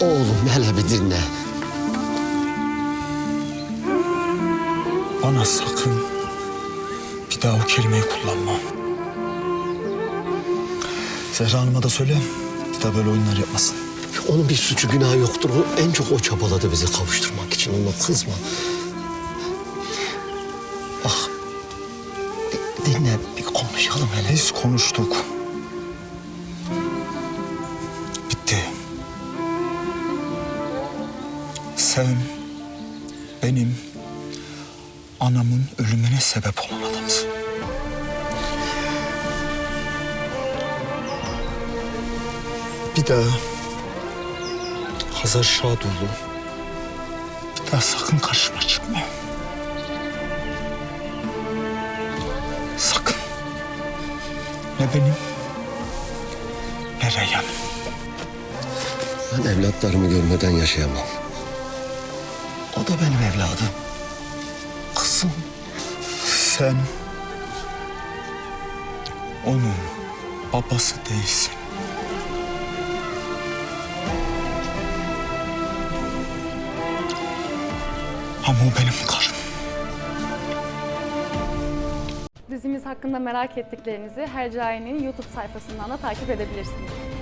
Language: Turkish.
Oğlum hele bir dinle. Bana sakın bir daha o kelimeyi kullanma. Zehra Hanım'a da söyle bir daha böyle oyunlar yapmasın. Onun bir suçu günahı yoktur. O, en çok o çabaladı bizi kavuşturmak için. Ona kızma. Bak. bir dinle bir konuşalım hele. Biz konuştuk. Sen benim anamın ölümüne sebep olan adamsın. Bir daha Hazar Şadoğlu bir daha sakın karşıma çıkma. Sakın. Ne benim ne Reyhan'ın. Ben evlatlarımı görmeden yaşayamam. O da benim evladım. Kızım. Sen onun babası değilsin. Ama o benim karım. Dizimiz hakkında merak ettiklerinizi Hercai'nin YouTube sayfasından da takip edebilirsiniz.